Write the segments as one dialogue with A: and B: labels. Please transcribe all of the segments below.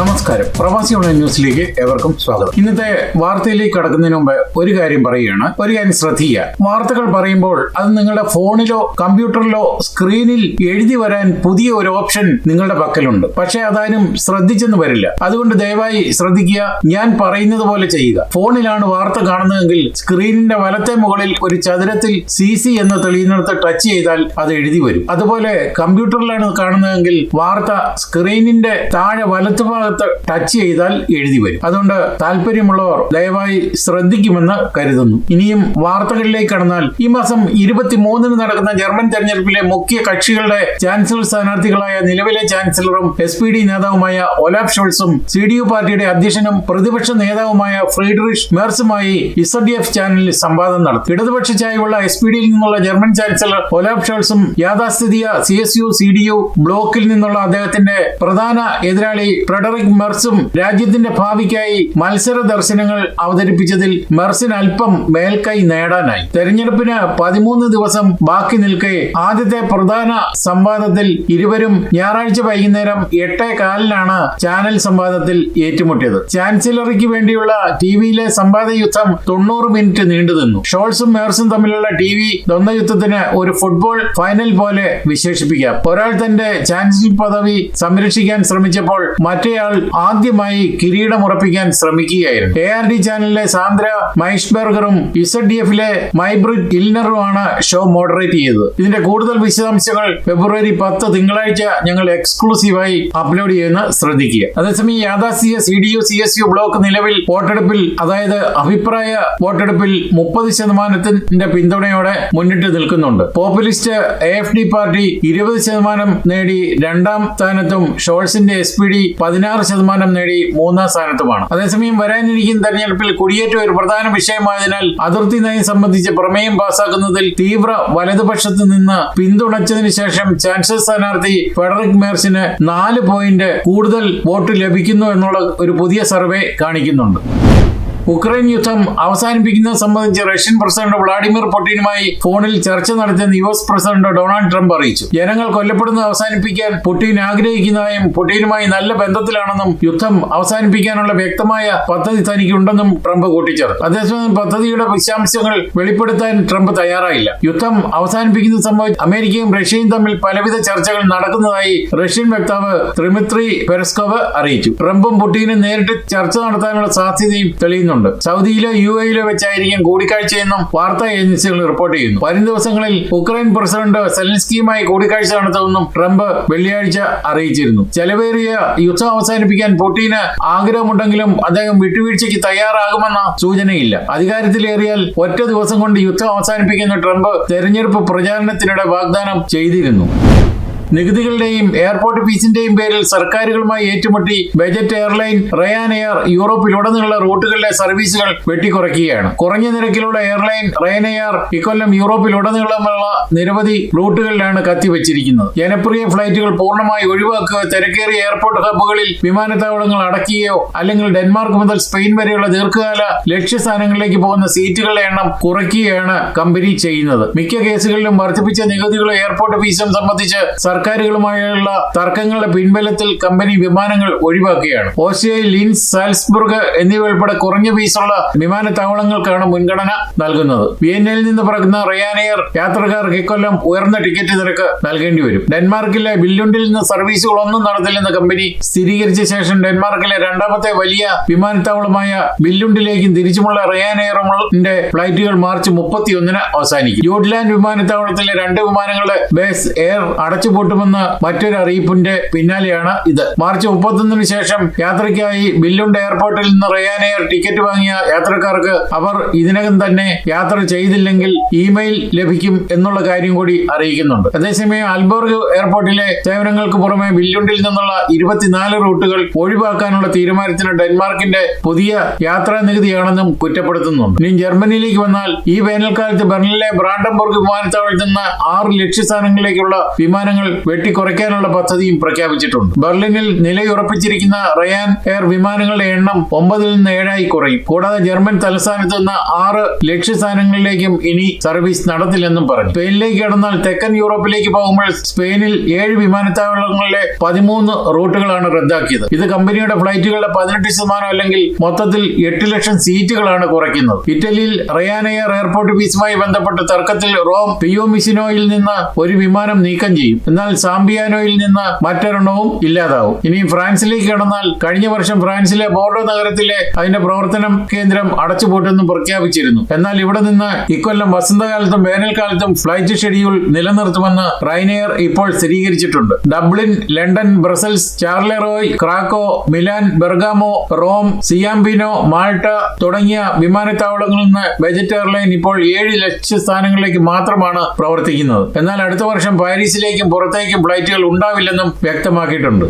A: നമസ്കാരം. പ്രവാസി ഓൺലൈൻ ന്യൂസിലേക്ക് ഏവർക്കും സ്വാഗതം. ഇന്നത്തെ വാർത്തയിലേക്ക് കടക്കുന്നതിന് മുമ്പ് ഒരു കാര്യം പറയുകയാണ്. ഒരു കാര്യം ശ്രദ്ധിക്കുക. വാർത്തകൾ പറയുമ്പോൾ അത് നിങ്ങളുടെ ഫോണിലോ കമ്പ്യൂട്ടറിലോ സ്ക്രീനിൽ എഴുതി വരാൻ പുതിയ ഒരു ഓപ്ഷൻ നിങ്ങളുടെ പക്കലുണ്ട്. പക്ഷെ അതാരും ശ്രദ്ധിച്ചെന്ന് വരില്ല. അതുകൊണ്ട് ദയവായി ശ്രദ്ധിക്കുക. ഞാൻ പറയുന്നത് പോലെ ചെയ്യുക. ഫോണിലാണ് വാർത്ത കാണുന്നതെങ്കിൽ സ്ക്രീനിന്റെ വലത്തെ മുകളിൽ ഒരു ചതുരത്തിൽ സി സി എന്ന് തെളിയുന്നിടത്ത് ടച്ച് ചെയ്താൽ അത് എഴുതി വരും. അതുപോലെ കമ്പ്യൂട്ടറിലാണ് കാണുന്നതെങ്കിൽ വാർത്ത സ്ക്രീനിന്റെ താഴെ വലത്ത് ഭാഗത്ത് ടച്ച് ചെയ്താൽ എഴുതി വരും. അതുകൊണ്ട് താല്പര്യമുള്ളവർ ദയവായി ശ്രദ്ധിക്കുമെന്ന് കരുതുന്നു. ഇനിയും വാർത്തകളിലേക്ക് കടന്നാൽ ഈ മാസം ഇരുപത്തിമൂന്നിന് നടക്കുന്ന ജർമ്മൻ തെരഞ്ഞെടുപ്പിലെ മുഖ്യ കക്ഷികളുടെ ചാൻസലർ സ്ഥാനാർത്ഥികളായ നിലവിലെ ചാൻസലറും എസ് പി ഡി നേതാവുമായ ഒലാഫ് ഷോൾസും സി ഡി യു പാർട്ടിയുടെ അധ്യക്ഷനും പ്രതിപക്ഷ നേതാവുമായ ഫ്രീഡറിഷ് മേർസുമായി ഇസഡ് ഡി എഫ് ചാനലിൽ സംവാദം നടത്തി. ഇടതുപക്ഷ ചായവുള്ള എസ് പി ഡിയിൽ നിന്നുള്ള ജർമ്മൻ ചാൻസലർ ഒലാഫ് ഷോൾസും യാഥാസ്ഥിതിക C S U C D U ബ്ലോക്കിൽ നിന്നുള്ള അദ്ദേഹത്തിന്റെ പ്രധാന എതിരാളി ഫ്രെഡറിക് മെർസും രാജ്യത്തിന്റെ ഭാവിക്കായി മത്സര ദർശനങ്ങൾ അവതരിപ്പിച്ചതിൽ മെർസിന് അല്പം മേൽക്കൈ നേടാനായി. തെരഞ്ഞെടുപ്പിന് പതിമൂന്ന് ദിവസം ബാക്കി നിൽക്കെ ആദ്യത്തെ പ്രധാന സംവാദത്തിൽ ഇരുവരും ഞായറാഴ്ച വൈകുന്നേരം എട്ടേ കാലിനാണ് ചാനൽ സംവാദത്തിൽ ഏറ്റുമുട്ടിയത്. ചാൻസലറിക്ക് വേണ്ടിയുള്ള ടി വിയിലെ സംവാദ യുദ്ധം തൊണ്ണൂറ് മിനിറ്റ് നീണ്ടു നിന്നു. ഷോൾസും മേർസും തമ്മിലുള്ള ടി വി ദ്വന്ദ്വയുദ്ധത്തിന് ഒരു ഫുട്ബോൾ ഫൈനൽ പോലെ വിശേഷിപ്പിക്കാം. ഒരാൾ തന്റെ ചാൻസലർ പദവി സംരക്ഷിക്കാൻ ശ്രമിച്ചപ്പോൾ മറ്റേയാൾ ആദ്യമായി കിരീടമുറപ്പിക്കാൻ ശ്രമിക്കുകയായിരുന്നു. എ ആർ ഡി ചാനലിലെ സാന്ദ്ര മൈഷ്ബർഗറും ഇസഡ് ഡി എഫിലെ മൈബ്രിഡ് ഇൽനറുമാണ് ഷോ മോഡറേറ്റ് ചെയ്തത്. ഇതിന്റെ കൂടുതൽ വിശദാംശങ്ങൾ ഫെബ്രുവരി പത്ത് തിങ്കളാഴ്ച ഞങ്ങൾ എക്സ്ക്ലൂസീവായി അപ്ലോഡ് ചെയ്യുന്ന ശ്രദ്ധിക്കുക. അതേസമയം യാഥാസ്ഥിക C D U C S U bloc നിലവിൽ വോട്ടെടുപ്പിൽ അതായത് അഭിപ്രായ വോട്ടെടുപ്പിൽ മുപ്പത് ശതമാനത്തിന്റെ പിന്തുണയോടെ മുന്നിട്ട് നിൽക്കുന്നുണ്ട്. Populist A F D party ഇരുപത് ശതമാനം നേടി രണ്ടാം സ്ഥാനത്തും ഷോൾസിന്റെ എസ് പി ഡി പതിനാറ് ശതമാനം നേടി മൂന്നാം സ്ഥാനത്തുമാണ്. അതേസമയം വരാനിരിക്കുന്ന തെരഞ്ഞെടുപ്പിൽ കുടിയേറ്റം ഒരു പ്രധാന വിഷയമായതിനാൽ അതിർത്തി നയം സംബന്ധിച്ച് പ്രമേയം പാസാക്കുന്നതിൽ തീവ്ര വലതുപക്ഷത്ത് നിന്ന് പിന്തുണച്ചതിന് ശേഷം ചാൻസലർ സ്ഥാനാർത്ഥി ഫെഡറിക് മേർസിന് നാല് പോയിന്റ് കൂടുതൽ വോട്ട് ലഭിക്കുന്നു എന്നുള്ള ഒരു പുതിയ സർവേ കാണിക്കുന്നുണ്ട്. ഉക്രൈൻ യുദ്ധം അവസാനിപ്പിക്കുന്നത് സംബന്ധിച്ച് റഷ്യൻ പ്രസിഡന്റ് വ്ളാഡിമിർ പുടിനുമായി ഫോണിൽ ചർച്ച നടത്തിയെന്ന് U S president Donald Trump അറിയിച്ചു. ജനങ്ങൾ കൊല്ലപ്പെടുന്നത് അവസാനിപ്പിക്കാൻ പുടിൻ ആഗ്രഹിക്കുന്നതായും പുടിനുമായി നല്ല ബന്ധത്തിലാണെന്നും യുദ്ധം അവസാനിപ്പിക്കാനുള്ള വ്യക്തമായ പദ്ധതി തനിക്കുണ്ടെന്നും ട്രംപ് കൂട്ടിച്ചേർത്തു. അതേസമയം പദ്ധതിയുടെ വിശദാംശങ്ങൾ വെളിപ്പെടുത്താൻ ട്രംപ് തയ്യാറായില്ല. യുദ്ധം അവസാനിപ്പിക്കുന്ന സംബന്ധിച്ച് അമേരിക്കയും റഷ്യയും തമ്മിൽ പലവിധ ചർച്ചകൾ നടക്കുന്നതായി റഷ്യൻ വക്താവ് ത്രിമിത്രി പെരസ്കോവ് അറിയിച്ചു. ട്രംപും പുടിനും നേരിട്ട് ചർച്ച നടത്താനുള്ള സാധ്യതയും തെളിയുന്നുണ്ട്. സൗദിയിലോ യു എയിലോ വെച്ചായിരിക്കും കൂടിക്കാഴ്ചയെന്നും വാർത്താ ഏജൻസികൾ റിപ്പോർട്ട് ചെയ്യുന്നു. വരും ദിവസങ്ങളിൽ ഉക്രൈൻ പ്രസിഡന്റ് സെലൻസ്കിയുമായി കൂടിക്കാഴ്ച നടത്തുമെന്നും ട്രംപ് വെള്ളിയാഴ്ച അറിയിച്ചിരുന്നു. ചെലവേറിയ യുദ്ധം അവസാനിപ്പിക്കാൻ പുടിന് ആഗ്രഹമുണ്ടെങ്കിലും അദ്ദേഹം വിട്ടുവീഴ്ചയ്ക്ക് തയ്യാറാകുമെന്ന സൂചനയില്ല. അധികാരത്തിലേറിയാൽ ഒറ്റ ദിവസം കൊണ്ട് യുദ്ധം അവസാനിപ്പിക്കുന്ന ട്രംപ് തെരഞ്ഞെടുപ്പ് പ്രചാരണത്തിനിടെ വാഗ്ദാനം ചെയ്തിരുന്നു. നികുതികളുടെയും എയർപോർട്ട് ഫീസിന്റെയും പേരിൽ സർക്കാരുകളുമായി ഏറ്റുമുട്ടി ബജറ്റ് എയർലൈൻ റയാൻ എയർ യൂറോപ്പിലുടനീളമുള്ള റൂട്ടുകളിലെ സർവീസുകൾ വെട്ടിക്കുറയ്ക്കുകയാണ്. കുറഞ്ഞ നിരക്കിലുള്ള എയർലൈൻ റയൻ എയർ ഇക്കൊല്ലം യൂറോപ്പിലുടനീളമുള്ള നിരവധി റൂട്ടുകളിലാണ് കത്തിവച്ചിരിക്കുന്നത്. ജനപ്രിയ ഫ്ലൈറ്റുകൾ പൂർണമായി ഒഴിവാക്കുക തിരക്കേറിയ എയർപോർട്ട് ഹബ്ബുകളിൽ വിമാനത്താവളങ്ങൾ അടക്കുകയോ അല്ലെങ്കിൽ ഡെൻമാർക്ക് മുതൽ സ്പെയിൻ വരെയുള്ള ദീർഘകാല ലക്ഷ്യസ്ഥാനങ്ങളിലേക്ക് പോകുന്ന സീറ്റുകളുടെ എണ്ണം കുറയ്ക്കുകയാണ് കമ്പനി ചെയ്യുന്നത്. മിക്ക കേസുകളിലും വർദ്ധിപ്പിച്ച നികുതികളും എയർപോർട്ട് ഫീസും സംബന്ധിച്ച് സർക്കാരുകളുമായുള്ള തർക്കങ്ങളുടെ പിൻബലത്തിൽ കമ്പനി വിമാനങ്ങൾ ഒഴിവാക്കുകയാണ്. ഓസ്ട്രേലിയ ലിൻസ് സാൽസ്ബർഗ് എന്നിവ ഉൾപ്പെടെ കുറഞ്ഞ ഫീസുള്ള വിമാനത്താവളങ്ങൾക്കാണ് മുൻഗണന നൽകുന്നത്. വിയന്നയിൽ നിന്ന് പറക്കുന്ന റയാൻ യാത്രക്കാർക്ക് ഇക്കൊല്ലം ഉയർന്ന ടിക്കറ്റ് നിരക്ക് നൽകേണ്ടി വരും. ഡെൻമാർക്കിലെ ബില്ലുണ്ടിൽ നിന്ന് സർവീസുകളൊന്നും നടത്തില്ലെന്ന് കമ്പനി സ്ഥിരീകരിച്ച ശേഷം ഡെൻമാർക്കിലെ രണ്ടാമത്തെ വലിയ വിമാനത്താവളമായ ബില്ലുണ്ടിലേക്കും തിരിച്ചുമുള്ള റയാൻ ഫ്ലൈറ്റുകൾ മാർച്ച് മുപ്പത്തിയൊന്നിന് അവസാനിക്കും. യൂട്ട്ലാൻഡ് വിമാനത്താവളത്തിലെ രണ്ട് വിമാനങ്ങളുടെ ബേസ് എയർ അടച്ചുപൂട്ടുമെന്ന് മറ്റൊരു അറിയിപ്പിന്റെ പിന്നാലെയാണ് ഇത്. മാർച്ച് മുപ്പത്തൊന്നിന് ശേഷം യാത്രയ്ക്കായി ബില്ലുണ്ട് എയർപോർട്ടിൽ നിന്ന് റയാൻ എയർ ടിക്കറ്റ് വാങ്ങിയ യാത്രക്കാർക്ക് അവർ ഇതിനകം തന്നെ യാത്ര ചെയ്തില്ലെങ്കിൽ ഇമെയിൽ ലഭിക്കും എന്നുള്ള കാര്യം കൂടി അറിയിക്കുന്നുണ്ട്. അതേസമയം അൽബോർഗ് എയർപോർട്ടിലെ സേവനങ്ങൾക്ക് പുറമെ ബില്ലുണ്ടിൽ നിന്നുള്ള ഇരുപത്തിനാല് റൂട്ടുകൾ ഒഴിവാക്കാനുള്ള തീരുമാനത്തിന് ഡെൻമാർക്കിന്റെ പുതിയ യാത്രാ നികുതിയാണെന്നും കുറ്റപ്പെടുത്തുന്നുണ്ട്. ഇനി ജർമ്മനിയിലേക്ക് വന്നാൽ ഈ വേനൽക്കാലത്ത് ബെർലിനിലെ ബ്രാൻഡംബർഗ് വിമാനത്താവളത്തിൽ നിന്ന് ആറ് ലക്ഷ്യസ്ഥാനങ്ങളിലേക്കുള്ള വിമാനങ്ങൾ വെട്ടിക്കുറയ്ക്കാനുള്ള പദ്ധതിയും പ്രഖ്യാപിച്ചിട്ടുണ്ട്. ബെർലിനിൽ നിലയുറപ്പിച്ചിരിക്കുന്ന റയാൻ എയർ വിമാനങ്ങളുടെ എണ്ണം ഒമ്പതിൽ നിന്ന് ഏഴായി കുറയും. കൂടാതെ ജർമ്മൻ തലസ്ഥാനത്ത് നിന്ന് ആറ് ലക്ഷ്യസ്ഥാനങ്ങളിലേക്കും ഇനി സർവീസ് നടത്തില്ലെന്നും പറഞ്ഞു. സ്പെയിനിലേക്ക് കടന്നാൽ തെക്കൻ യൂറോപ്പിലേക്ക് പോകുമ്പോൾ സ്പെയിനിൽ ഏഴ് വിമാനത്താവളങ്ങളിലെ പതിമൂന്ന് റൂട്ടുകളാണ് റദ്ദാക്കിയത്. ഇത് കമ്പനിയുടെ ഫ്ലൈറ്റുകളുടെ പതിനെട്ട് ശതമാനം അല്ലെങ്കിൽ മൊത്തത്തിൽ എട്ട് ലക്ഷം സീറ്റുകളാണ് കുറയ്ക്കുന്നത്. ഇറ്റലിയിൽ റയാനയർ എയർപോർട്ട് ഫീസുമായി ബന്ധപ്പെട്ട് തർക്കത്തിൽ റോം പിയോമിസിനോയിൽ നിന്ന് ഒരു വിമാനം നീക്കം ചെയ്യും. എന്നാൽ സാംബിയാനോയിൽ നിന്ന് മറ്റൊരെണ്ണവും ഇല്ലാതാവും. ഇനി ഫ്രാൻസിലേക്ക് കടന്നാൽ കഴിഞ്ഞ വർഷം ഫ്രാൻസിലെ ബോർഡോ നഗരത്തിലെ അതിന്റെ പ്രവർത്തനം കേന്ദ്രം അടച്ചുപൂട്ടെന്നും പ്രഖ്യാപിച്ചിരുന്നു. എന്നാൽ ഇവിടെ നിന്ന് ഇക്കൊല്ലം വസന്തകാലത്തും വേനൽക്കാലത്തും ഫ്ലൈറ്റ് ഷെഡ്യൂൾ നിലനിർത്തുമെന്ന് റൈനെയർ ഇപ്പോൾ സ്ഥിരീകരിച്ചിട്ടുണ്ട്. Dublin London Brussels Charleroi Krakow Milan Bergamo Rome Ciampino Malta തുടങ്ങിയ വിമാനത്താവളങ്ങളിൽ നിന്ന് ബജറ്റ് എയർലൈൻ ഇപ്പോൾ ഏഴ് ലക്ഷ്യസ്ഥാനങ്ങളിലേക്ക് മാത്രമാണ് പ്രവർത്തിക്കുന്നത്. എന്നാൽ അടുത്ത വർഷം പാരീസിലേക്കും പുറത്തേക്കും ഫ്ലൈറ്റുകൾ ഉണ്ടാവില്ലെന്നും വ്യക്തമാക്കിയിട്ടുണ്ട്.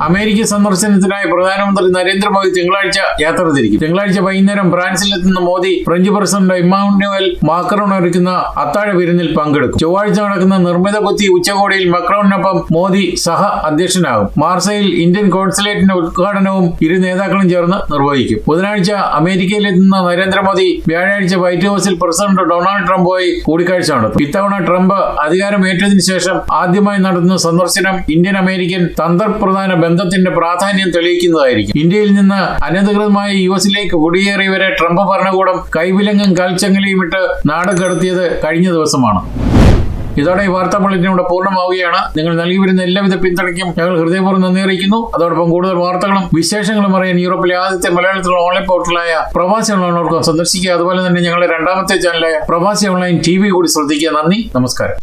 A: അമേരിക്ക സന്ദർശനത്തിനായി പ്രധാനമന്ത്രി നരേന്ദ്രമോദി തിങ്കളാഴ്ച യാത്ര തിരിക്കും. തിങ്കളാഴ്ച വൈകുന്നേരം ഫ്രാൻസിൽ എത്തുന്ന Modi French president Emmanuel Macron ഒരുക്കുന്ന അത്താഴ വിരുന്നിൽ പങ്കെടുക്കും. ചൊവ്വാഴ്ച നടക്കുന്ന നിർമ്മിത ബുദ്ധി ഉച്ചകോടിയിൽ മക്രോണിനൊപ്പം മോദി സഹ അധ്യക്ഷനാകും. മാർസയിൽ ഇന്ത്യൻ കോൺസുലേറ്റിന്റെ ഉദ്ഘാടനവും ഇരു നേതാക്കളും ചേർന്ന് നിർവഹിക്കും. ബുധനാഴ്ച അമേരിക്കയിലെത്തുന്ന നരേന്ദ്രമോദി വ്യാഴാഴ്ച വൈറ്റ് ഹൌസിൽ പ്രസിഡന്റ് ഡൊണാൾഡ് ട്രംപുമായി കൂടിക്കാഴ്ച നടത്തും. ഇത്തവണ ട്രംപ് അധികാരമേറ്റതിനു ശേഷം ആദ്യമായി നടത്തുന്ന സന്ദർശനം ഇന്ത്യൻ അമേരിക്കൻ തന്ത്രപ്രധാന ബന്ധത്തിന്റെ പ്രാധാന്യം തെളിയിക്കുന്നതായിരിക്കും. ഇന്ത്യയിൽ നിന്ന് അനധികൃതമായി യു എസിലേക്ക് കുടിയേറിയവരെ ട്രംപ് ഭരണകൂടം കൈവിലങ്ങും കാൽച്ചങ്ങലയും ഇട്ട് നാട് കടത്തിയത് കഴിഞ്ഞ ദിവസമാണ്. ഇതോടെ ഈ വാർത്താ ബുള്ളറ്റിൻ ഇവിടെ പൂർണമാവുകയാണ്. നിങ്ങൾ നൽകി വരുന്ന എല്ലാവിധ പിന്തുണയ്ക്കും ഞങ്ങൾ ഹൃദയപൂർവം നന്ദി അറിയിക്കുന്നു. അതോടൊപ്പം കൂടുതൽ വാർത്തകളും വിശേഷങ്ങളും അറിയാൻ യൂറോപ്പിലെ ആദ്യത്തെ മലയാളത്തിലുള്ള ഓൺലൈൻ പോർട്ടലായ പ്രവാസി ഓൺലൈനോർക്കും സന്ദർശിക്കുക. അതുപോലെ തന്നെ ഞങ്ങളുടെ രണ്ടാമത്തെ ചാനലായ പ്രവാസി ഓൺലൈൻ ടി കൂടി ശ്രദ്ധിക്കുക. നന്ദി. നമസ്കാരം.